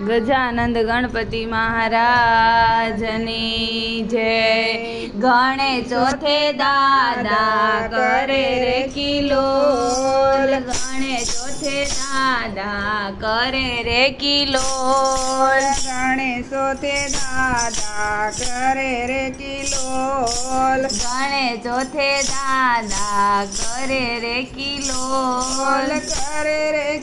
ગજાનંદ ગણપતિ મહારાજની જય. ગણે ચોથે દાદા કરે રે કિલોલ ગણે ચોથે દાદા કરે રે કિલોલ ગણેશોથે દાદા કરે રે કિલોલ ગણે ચોથે દાદા કરે રે કિલોલ કરે રે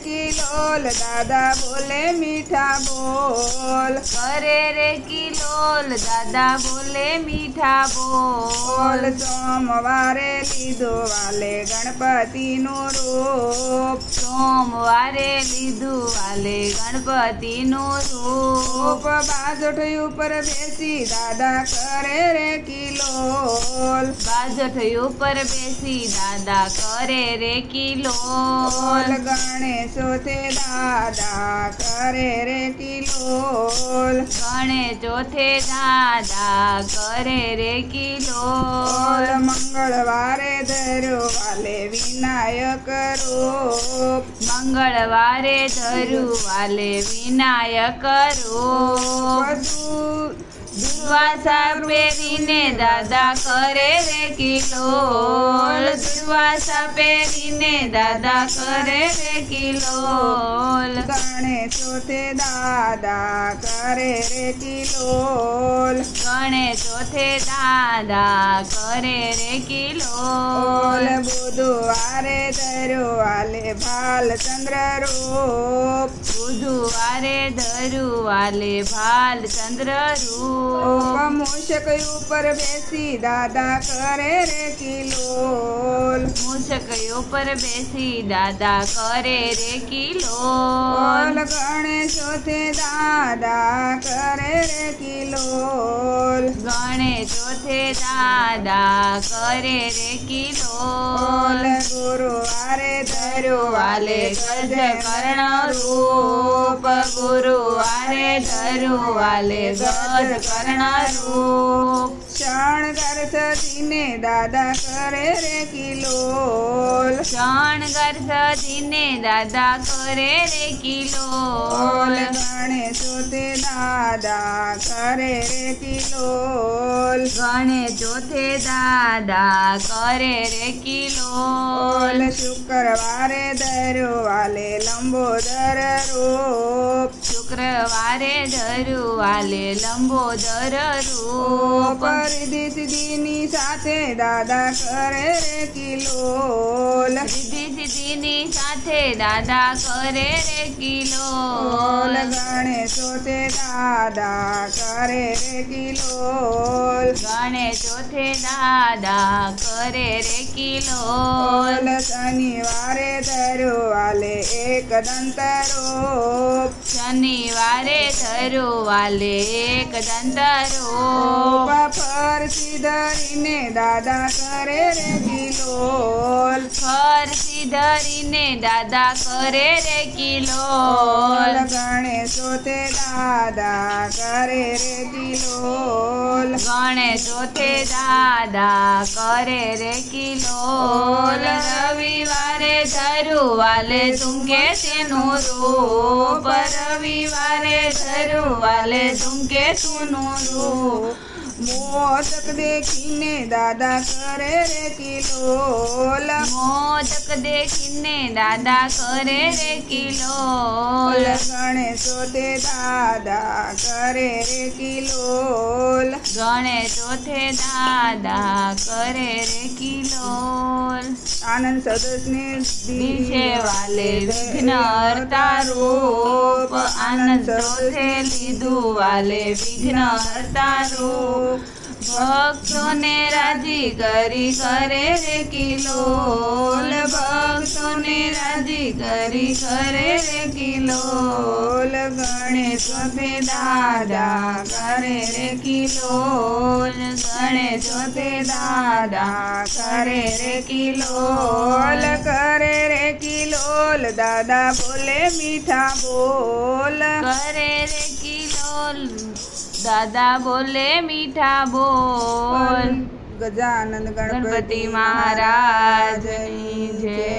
કિલોલ દાદા બોલે મીઠા બોલ. કરે રે કિલોલ દાદા બોલે મીઠા બોલ. સોમવારે લીધો વાલે ગણપતિનું રૂપ. સોમવારે લીધું વાલે ગણપતિનું રૂપ. રૂપ બાજોઠ ઉપર બેસી દાદા કરે રે કિલોલ બાજઠ ઉપર બેસી દાદા કરે રે કિલોલ ગણેશો ગણેશોથે દાદા કરે રે કિલોલ. ગણે ચોથે દાદા કરે રે કિલો કિલોલ મંગળવારે ધરો વાલે વિનાયક રૂપ. મંગળવારે ધરું વાલે વિનાયક રૂપ. દુર્વાસા પહેરીને દાદા કરે રે કિલોલ. દુર્વાસા પહેરીને દાદા કરે રે કિલોલ ગણેશોથે દાદા કરે રે કિલોલ ગણે ચોથે દાદા કરે રે કિલોલ બુધવારે ધર્યો વાલે ભાલચંદ્ર રૂપ. બુધવારે ધરું વાલે ભાલચંદ્ર રૂપ. મૂષક ઉપર બેસી દાદા કરે રે કિલોલ મૂષક ઉપર બેસી દાદા કરે રે કિલોલ ગણેશોથે દાદા કરે રે કિલોલ ગણે ચોથે દાદા કરે રે કિલોલ ગુરુવારે ધર્યો વાલે ગજ કર્ણ રૂપ ગુરુવારે ધરું વાલે ગજ કર્ણ રૂપ શણગાર સતીને દાદા કરે રે કિલોલ શણગર સજીને દાદા કરે રે ઓલ કિલોલ ગણેશોથે દાદા કરે રે કિલોલ ગણે ચોથે દાદા કરે રે ઓલ કિલોલ શુક્રવારે ધર્યો વાલે લંબોદર રૂપ શુક્રવારે ધરું વાલે લંબોદર રૂપ સિદ્ધિની સાથે દાદા કરે રે કિલોલ સિદ્ધિ દીની સાથે દાદા કરે રે ઓલ ગણેશો ગણેશોથે દાદા કરે રે કિલોલ ગણેશો ચોથે દાદા કરે રે કિલોલ શનિવારે ધર્યો વાલે એક દંત રૂપ શનિવારે ધરું વાલે એક દંત રૂપ ફરસી ધરીને દાદા કરે રે કિલોલ ફરસી ધરીને દાદા કરે રે ઓલ ગણેશો તે દાદા કરે રે કિલોલ ગણે ચોથે દાદા કરે રે કિલોલ રવિવારે ધરુવાલે ઝુમકે તેનું રૂપ. રવિવારે ધરુવાલે ઝુમકે તુનું રૂપ. મોદક દેખીને દાદા કરે રે કિલોલ મોદક દેખીને દાદા કરે રે ઓલ કિલોલ ગણેશોથે દાદા કરે રે કિલોલ ગણે ચોથે દાદા કરે રે કિલોલ આનંદ સદસને દિશે વાલે વિઘ્ન હરતા રૂપ આનંદ ચોથે લીધું વાલે વિઘ્ન હરતા રૂપ ભક્તોને રાજી કરી કરે રે કિલોલ ભક્તોને રાજી કરી કરે રે કિલોલ ઓલ ગણેશોથે દાદા કરે રે કિલોલ ગણેશોથે દાદા કરે રે કિલોલ કરે રે કિલોલ દાદા બોલે મીઠા બોલ કરે રે કિલોલ દાદા બોલે મીઠા બોલ. ગજાનંદ ગણપતિ મહારાજની જય.